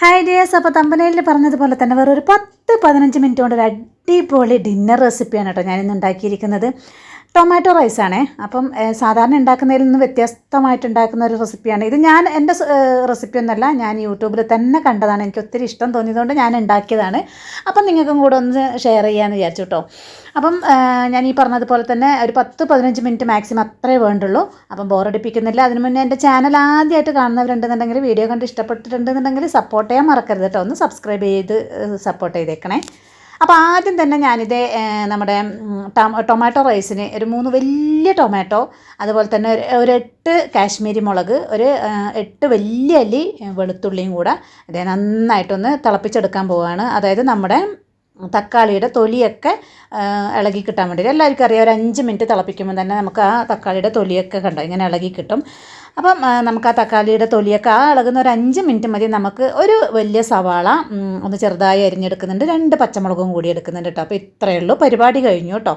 Hi dears അപ്പോൾ തമ്പനയിൽ പറഞ്ഞതുപോലെ തന്നെ വേറെ ഒരു പത്ത് പതിനഞ്ച് മിനിറ്റ് കൊണ്ട് ഒരു അടിപൊളി ഡിന്നർ റെസിപ്പിയാണ് കേട്ടോ ഞാനിന്ന് ഉണ്ടാക്കിയിരിക്കുന്നത്. ടൊമാറ്റോ റൈസാണേ. അപ്പം സാധാരണ ഉണ്ടാക്കുന്നതിൽ നിന്ന് വ്യത്യസ്തമായിട്ട് ഉണ്ടാക്കുന്ന ഒരു റെസിപ്പിയാണ്. ഇത് ഞാൻ എന്റെ റെസിപ്പി ഒന്നല്ല ഞാൻ യൂട്യൂബിൽ തന്നെ കണ്ടതാണ്. എനിക്ക് ഒത്തിരി ഇഷ്ടം തോന്നിയതുകൊണ്ട് ഞാൻ ഉണ്ടാക്കിയതാണ്. അപ്പം നിങ്ങൾക്കും കൂടെ ഒന്ന് ഷെയർ ചെയ്യാമെന്ന് വിചാരിച്ചു കേട്ടോ അപ്പം ഞാൻ ഈ പറഞ്ഞതുപോലെ തന്നെ ഒരു പത്ത് പതിനഞ്ച് മിനിറ്റ് മാക്സിമം അത്രേ വേണ്ടുള്ളൂ. അപ്പം ബോറടിപ്പിക്കുന്നില്ല അതിന് മുന്നേ എന്റെ ചാനൽ ആദ്യമായിട്ട് കാണുന്നവരുണ്ടെന്നുണ്ടെങ്കിൽ വീഡിയോ കണ്ട് ഇഷ്ടപ്പെട്ടിട്ടുണ്ടെന്നുണ്ടെങ്കിൽ സപ്പോർട്ട് ചെയ്യാൻ മറക്കരുത് കേട്ടോ ഒന്ന് സബ്സ്ക്രൈബ് ചെയ്ത് സപ്പോർട്ട് ചെയ്തേക്കണേ. അപ്പോൾ ആദ്യം തന്നെ ഞാനിത് നമ്മുടെ ടൊമാറ്റോ റൈസിന് ഒരു മൂന്ന് വലിയ ടൊമാറ്റോ അതുപോലെ തന്നെ ഒരു എട്ട് കാശ്മീരി മുളക് ഒരു എട്ട് വലിയ അല്ലി വെളുത്തുള്ളിയും കൂടെ ഇത് നന്നായിട്ടൊന്ന് തിളപ്പിച്ചെടുക്കാൻ പോവുകയാണ് അതായത് നമ്മുടെ തക്കാളിയുടെ തൊലിയൊക്കെ ഇളകി കിട്ടാൻ വേണ്ടിയിട്ട്. എല്ലാവർക്കും അറിയാം ഒരു അഞ്ച് മിനിറ്റ് തിളപ്പിക്കുമ്പോൾ തന്നെ നമുക്ക് ആ തക്കാളിയുടെ തൊലിയൊക്കെ കണ്ടോ ഇങ്ങനെ ഇളകി കിട്ടും. അപ്പം നമുക്ക് ആ തക്കാളിയുടെ തൊലിയൊക്കെ ആ ഇളകുന്ന ഒരു അഞ്ച് മിനിറ്റ് മതി. നമുക്ക് ഒരു വലിയ സവാള ഒന്ന് ചെറുതായി അരിഞ്ഞെടുക്കുന്നുണ്ട്. രണ്ട് പച്ചമുളകും കൂടി എടുക്കുന്നുണ്ട് കേട്ടോ. അപ്പോൾ ഇത്രയേ ഉള്ളൂ. പരിപാടി കഴിഞ്ഞു കേട്ടോ.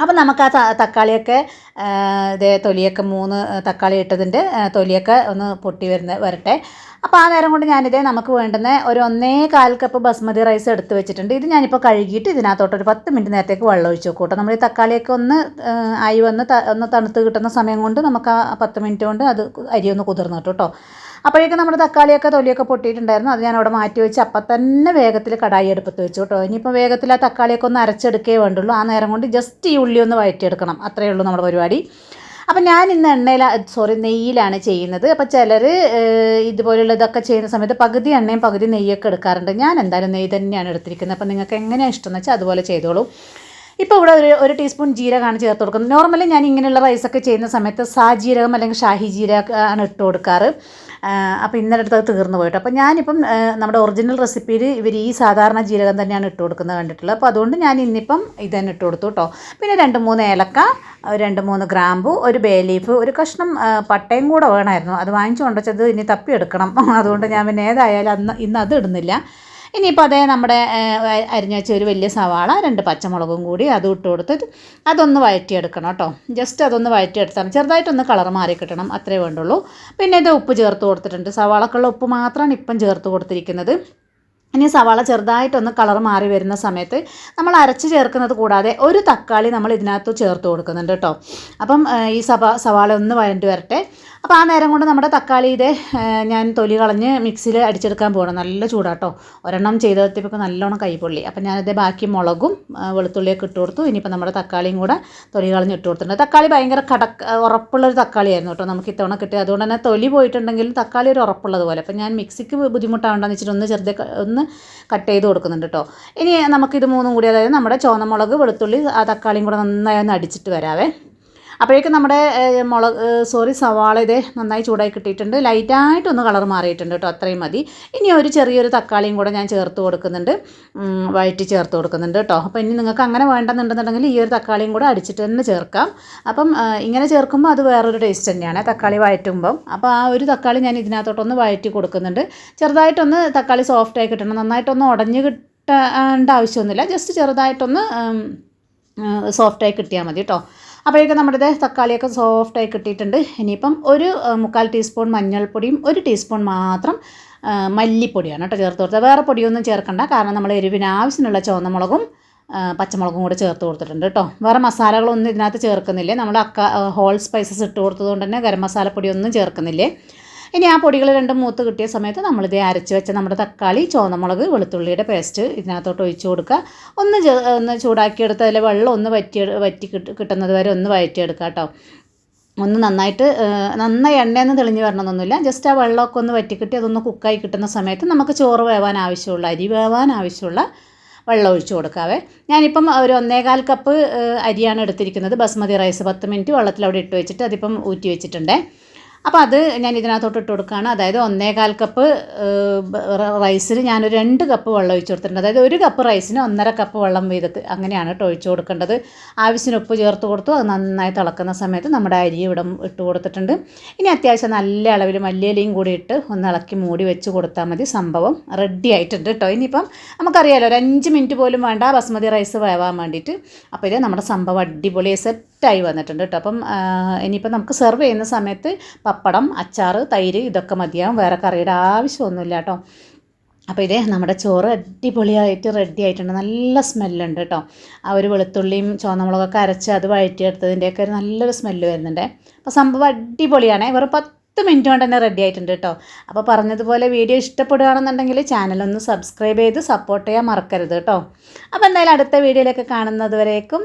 അപ്പം നമുക്ക് ആ തക്കാളിയൊക്കെ ഇതേ തൊലിയൊക്കെ മൂന്ന് തക്കാളി ഇട്ടതിന്റെ തൊലിയൊക്കെ ഒന്ന് പൊട്ടി വരുന്ന വരട്ടെ. അപ്പോൾ ആ നേരം കൊണ്ട് ഞാനിതേ നമുക്ക് വേണ്ടുന്ന ഒരു ഒന്നേ കാൽ കപ്പ് ബസ്മതി റൈസ് എടുത്ത് വെച്ചിട്ടുണ്ട്. ഇത് ഞാനിപ്പോൾ കഴുകിയിട്ട് ഇതിനകത്തോട്ട് ഒരു പത്ത് മിനിറ്റ് നേരത്തേക്ക് വെള്ളം ഒഴിച്ച് വെക്കും കേട്ടോ. നമ്മൾ ഈ തക്കാളിയൊക്കെ ഒന്ന് ആയി വന്ന് ഒന്ന് തണുത്ത് കിട്ടുന്ന സമയം കൊണ്ട് നമുക്ക് ആ പത്ത് മിനിറ്റ് കൊണ്ട് അത് അരി ഒന്ന് കുതിർന്നു കിട്ടും കേട്ടോ. അപ്പോഴേക്കും നമ്മുടെ തക്കാളിയൊക്കെ തൊലിയൊക്കെ പൊട്ടിയിട്ടുണ്ടായിരുന്നു. അത് ഞാൻ അവിടെ മാറ്റി വെച്ച് അപ്പം തന്നെ വേഗത്തിൽ കടായി എടുപ്പത്ത് വെച്ചു കേട്ടോ. ഇനിയിപ്പോൾ വേഗത്തിൽ ആ തക്കാളിയൊക്കെ ഒന്ന് അരച്ചെടുക്കേ വേണ്ടുള്ളൂ. ആ നേരം കൊണ്ട് ജസ്റ്റ് ഈ ഉള്ളി ഒന്ന് വഴറ്റിയെടുക്കണം. അത്രയേ ഉള്ളൂ നമ്മുടെ പരിപാടി. അപ്പം ഞാൻ ഇന്ന് എണ്ണയിൽ സോറി നെയ്യിലാണ് ചെയ്യുന്നത്. അപ്പോൾ ചിലർ ഇതുപോലുള്ളതൊക്കെ ചെയ്യുന്ന സമയത്ത് പകുതി എണ്ണയും പകുതി നെയ്യൊക്കെ എടുക്കാറുണ്ട്. ഞാൻ എന്തായാലും നെയ്യ് തന്നെയാണ് എടുത്തിരിക്കുന്നത്. അപ്പം നിങ്ങൾക്ക് എങ്ങനെയാണ് ഇഷ്ടം എന്ന് വെച്ചാൽ അതുപോലെ ചെയ്തോളൂ. ഇപ്പോൾ ഇവിടെ ഒരു ഒരു ടീസ്പൂൺ ജീരകമാണ് ചേർത്ത് കൊടുക്കുന്നത്. നോർമലി ഞാൻ ഇങ്ങനെയുള്ള റൈസൊക്കെ ചെയ്യുന്ന സമയത്ത് സാജീരകം അല്ലെങ്കിൽ ഷാഹി ജീരകം ആണ് ഇട്ട് കൊടുക്കാറ്. അപ്പോൾ ഇന്നലെ അടുത്ത് അത് തീർന്നു പോയിട്ട്. അപ്പോൾ ഞാനിപ്പം നമ്മുടെ ഒറിജിനൽ റെസിപ്പിയിൽ ഇവർ ഈ സാധാരണ ജീരകം തന്നെയാണ് ഇട്ട് കൊടുക്കുന്നത് കണ്ടിട്ടുള്ളത്. അപ്പോൾ അതുകൊണ്ട് ഞാൻ ഇന്നിപ്പം ഇത് തന്നെ ഇട്ട് കൊടുത്തു കേട്ടോ പിന്നെ രണ്ട് മൂന്ന് ഏലക്ക രണ്ട് മൂന്ന് ഗ്രാമ്പു ഒരു ബേ ലീഫ് ഒരു കഷ്ണം പട്ടയും കൂടെ വേണമായിരുന്നു. അത് വാങ്ങിച്ചു കൊണ്ടുവച്ചത് ഇനി തപ്പി എടുക്കണം അതുകൊണ്ട് ഞാൻ പിന്നെ ഏതായാലും അന്ന് ഇന്ന് അത് ഇടുന്നില്ല. ഇനിയിപ്പോൾ അതേ നമ്മുടെ അരിഞ്ഞ വെച്ച ഒരു വലിയ സവാള രണ്ട് പച്ചമുളകും കൂടി അതും ഇട്ട് കൊടുത്തിട്ട് അതൊന്ന് വഴറ്റിയെടുക്കണം കേട്ടോ. ജസ്റ്റ് അതൊന്ന് വഴറ്റിയെടുത്താൽ. ചെറുതായിട്ടൊന്ന് കളർ മാറി കിട്ടണം. അത്രേ വേണ്ടുള്ളൂ. പിന്നെ ഇത് ഉപ്പ് ചേർത്ത് കൊടുത്തിട്ടുണ്ട്. സവാളക്കുള്ള ഉപ്പ് മാത്രമാണ് ഇപ്പം ചേർത്ത് കൊടുത്തിരിക്കുന്നത്. ഇനി സവാള ചെറുതായിട്ടൊന്ന് കളർ മാറി വരുന്ന സമയത്ത് നമ്മൾ അരച്ച് ചേർക്കുന്നത് കൂടാതെ ഒരു തക്കാളി നമ്മൾ ഇതിനകത്ത് ചേർത്ത് കൊടുക്കുന്നുണ്ട് കേട്ടോ. അപ്പം ഈ സവാ സവാള ഒന്ന് വഴണ്ടി വരട്ടെ. അപ്പോൾ ആ നേരം കൊണ്ട് നമ്മുടെ തക്കാളിയുടെ ഞാൻ തൊലി കളഞ്ഞ് മിക്സിയിൽ അടിച്ചെടുക്കാൻ പോകണം നല്ല ചൂടാട്ടോ. ഒരെണ്ണം ചെയ്തെത്തിയപ്പോൾ നല്ലോണം കൈപൊള്ളി. അപ്പം ഞാനത് ബാക്കി മുളകും വെളുത്തുള്ളിയൊക്കെ ഇട്ട് കൊടുത്തു. ഇനിയിപ്പോൾ നമ്മുടെ തക്കാളിയും കൂടെ തൊലി കളഞ്ഞ് ഇട്ട് കൊടുത്തിട്ടുണ്ട്. തക്കാളി ഭയങ്കര കടക്ക് ഉറപ്പുള്ളൊരു തക്കാളിയായിരുന്നു കേട്ടോ നമുക്ക് ഇത്തവണ കിട്ടിയത്. അതുകൊണ്ട് തന്നെ തൊലി പോയിട്ടുണ്ടെങ്കിലും തക്കാളി ഒരു ഉറപ്പുള്ളതുപോലെ അപ്പം ഞാൻ മിക്സിക്ക് ബുദ്ധിമുട്ടാവണ്ടെന്ന് വെച്ചിട്ട് ഒന്ന് ചെറുതെ ഒന്ന് കട്ട് ചെയ്ത് കൊടുക്കുന്നുണ്ട് കേട്ടോ ഇനി നമുക്കിത് മൂന്നും കൂടി അതായത് നമ്മുടെ ചുവന്ന മുളക് വെളുത്തുള്ളി ആ തക്കാളിയും കൂടെ നന്നായി ഒന്ന് അടിച്ചിട്ട് വരാവേ. അപ്പോഴേക്കും നമ്മുടെ മുളക് സോറി സവാള ഇത് നന്നായി ചൂടായി കിട്ടിയിട്ടുണ്ട്. ലൈറ്റായിട്ടൊന്ന് കളർ മാറിയിട്ടുണ്ട് കേട്ടോ അത്രയും മതി. ഇനി ഒരു ചെറിയൊരു തക്കാളിയും കൂടെ ഞാൻ ചേർത്ത് കൊടുക്കുന്നുണ്ട്. വഴറ്റി ചേർത്ത് കൊടുക്കുന്നുണ്ട് കേട്ടോ അപ്പോൾ ഇനി നിങ്ങൾക്ക് അങ്ങനെ വേണ്ടെന്നുണ്ടെന്നുണ്ടെങ്കിൽ ഈ ഒരു തക്കാളിയും കൂടെ അടിച്ചിട്ട് തന്നെ ചേർക്കാം. അപ്പം ഇങ്ങനെ ചേർക്കുമ്പോൾ അത് വേറൊരു ടേസ്റ്റ് തന്നെയാണ്. തക്കാളി വഴറ്റുമ്പം. അപ്പോൾ ആ ഒരു തക്കാളി ഞാൻ ഇതിനകത്തോട്ടൊന്ന് വഴറ്റി കൊടുക്കുന്നുണ്ട്. ചെറുതായിട്ടൊന്ന് തക്കാളി സോഫ്റ്റായി കിട്ടണം. നന്നായിട്ടൊന്ന് ഉടഞ്ഞ് കിട്ടേണ്ട ആവശ്യമൊന്നുമില്ല. ജസ്റ്റ് ചെറുതായിട്ടൊന്ന് സോഫ്റ്റായി കിട്ടിയാൽ മതി കേട്ടോ അപ്പോഴേക്കും നമ്മുടെ തക്കാളിയൊക്കെ സോഫ്റ്റായി കിട്ടിയിട്ടുണ്ട്. ഇനിയിപ്പം ഒരു മുക്കാൽ ടീസ്പൂൺ മഞ്ഞൾപ്പൊടിയും ഒരു ടീസ്പൂൺ മാത്രം മല്ലിപ്പൊടിയാണ് കേട്ടോ ചേർത്ത് കൊടുത്തത്. വേറെ പൊടിയൊന്നും ചേർക്കണ്ട. കാരണം നമ്മൾ എരിവിന് ആവശ്യമുള്ള ചുവന്നമുളകും പച്ചമുളകും കൂടെ ചേർത്ത് കൊടുത്തിട്ടുണ്ട് കേട്ടോ. വേറെ മസാലകളൊന്നും ഇതിനകത്ത് ചേർക്കുന്നില്ലേ? നമ്മൾ അക്ക ഹോൾ സ്പൈസസ് ഇട്ട് കൊടുത്തതുകൊണ്ട് തന്നെ ഗരം മസാലപ്പൊടിയൊന്നും ചേർക്കുന്നില്ലേ? ഇനി ആ പൊടികൾ രണ്ടും മൂത്ത് കിട്ടിയ സമയത്ത് നമ്മളിത് അരച്ച് വെച്ച നമ്മുടെ തക്കാളി ചുവന്നമുളക് വെളുത്തുള്ളിയുടെ പേസ്റ്റ് ഇതിനകത്തോട്ട് ഒഴിച്ച് കൊടുക്കുക. ഒന്ന് ഒന്ന് ചൂടാക്കിയെടുത്ത് അതിൽ വെള്ളം ഒന്ന് വറ്റി വറ്റി കിട്ട് കിട്ടുന്നത് വരെ ഒന്ന് വഴറ്റിയെടുക്കുക കേട്ടോ. ഒന്ന് നന്നായിട്ട് നന്നായി എണ്ണയൊന്നും തെളിഞ്ഞ് വരണമെന്നൊന്നുമില്ല ജസ്റ്റ് ആ വെള്ളമൊക്കെ ഒന്ന് വറ്റിക്കിട്ടി അതൊന്ന് കുക്കായി കിട്ടുന്ന സമയത്ത് നമുക്ക് ചോറ് വേവാൻ ആവശ്യമുള്ള അരി വേവാൻ ആവശ്യമുള്ള വെള്ളം ഒഴിച്ചു കൊടുക്കാവേ. ഞാനിപ്പം ഒരു ഒന്നേകാൽ കപ്പ് അരിയാണ് എടുത്തിരിക്കുന്നത്. ബസ്മതി റൈസ് പത്ത് മിനിറ്റ് വെള്ളത്തിൽ അവിടെ ഇട്ട് വെച്ചിട്ട് അതിപ്പം ഊറ്റി വെച്ചിട്ടുണ്ടേ. അപ്പോൾ അത് ഞാൻ ഇതിനകത്തോട്ട് ഇട്ട് കൊടുക്കുകയാണ്. അതായത് ഒന്നേകാൽ കപ്പ് റൈസിൽ ഞാനൊരു രണ്ട് കപ്പ് വെള്ളം ഒഴിച്ച് കൊടുത്തിട്ടുണ്ട്. അതായത് ഒരു കപ്പ് റൈസിന് ഒന്നര കപ്പ് വെള്ളം വീതത്ത് അങ്ങനെയാണ് കേട്ടോ ഒഴിച്ച് കൊടുക്കേണ്ടത്. ആവശ്യത്തിന് ഉപ്പ് ചേർത്ത് കൊടുത്തു. അത് നന്നായി തിളക്കുന്ന സമയത്ത് നമ്മുടെ അരി ഇവിടെ ഇട്ട് കൊടുത്തിട്ടുണ്ട്. ഇനി അത്യാവശ്യം നല്ല അളവിൽ മല്ലിയിലയും കൂടി ഇട്ട് ഒന്ന് ഇളക്കി മൂടി വെച്ച് കൊടുത്താൽ മതി. സംഭവം റെഡി ആയിട്ടുണ്ട് കേട്ടോ. ഇനിയിപ്പം നമുക്കറിയാലോ ഒരു അഞ്ച് മിനിറ്റ് പോലും വേണ്ട ബസ്മതി റൈസ് വേവാൻ വേണ്ടിയിട്ട്. അപ്പോൾ ഇത് നമ്മുടെ സംഭവം അടിപൊളി സെറ്റായി വന്നിട്ടുണ്ട് കേട്ടോ. അപ്പം ഇനിയിപ്പോൾ ഇനിയിപ്പം നമുക്ക് സെർവ് ചെയ്യുന്ന സമയത്ത് പപ്പടം അച്ചാർ തൈര് ഇതൊക്കെ മതിയാവും. വേറെ കറിയുടെ ആവശ്യമൊന്നുമില്ല കേട്ടോ. അപ്പോൾ ഇതേ നമ്മുടെ ചോറ് അടിപൊളിയായിട്ട് റെഡി ആയിട്ടുണ്ട്. നല്ല സ്മെല്ലുണ്ട് കേട്ടോ. ആ ഒരു വെളുത്തുള്ളിയും ചുവന്നമുളകൊക്കെ അരച്ച് അത് വഴറ്റിയെടുത്തതിന്റെയൊക്കെ ഒരു നല്ലൊരു സ്മെല്ല് വരുന്നുണ്ട്. അപ്പോൾ സംഭവം അടിപൊളിയാണ്. വെറും പത്ത് മിനിറ്റ് കൊണ്ട് തന്നെ റെഡി ആയിട്ടുണ്ട് കേട്ടോ. അപ്പോൾ പറഞ്ഞതുപോലെ വീഡിയോ ഇഷ്ടപ്പെടുകയാണെന്നുണ്ടെങ്കിൽ ചാനലൊന്ന് സബ്സ്ക്രൈബ് ചെയ്ത് സപ്പോർട്ട് ചെയ്യാൻ മറക്കരുത് കേട്ടോ. അപ്പോൾ എന്തായാലും അടുത്ത വീഡിയോയിലൊക്കെ കാണുന്നത് വരേക്കും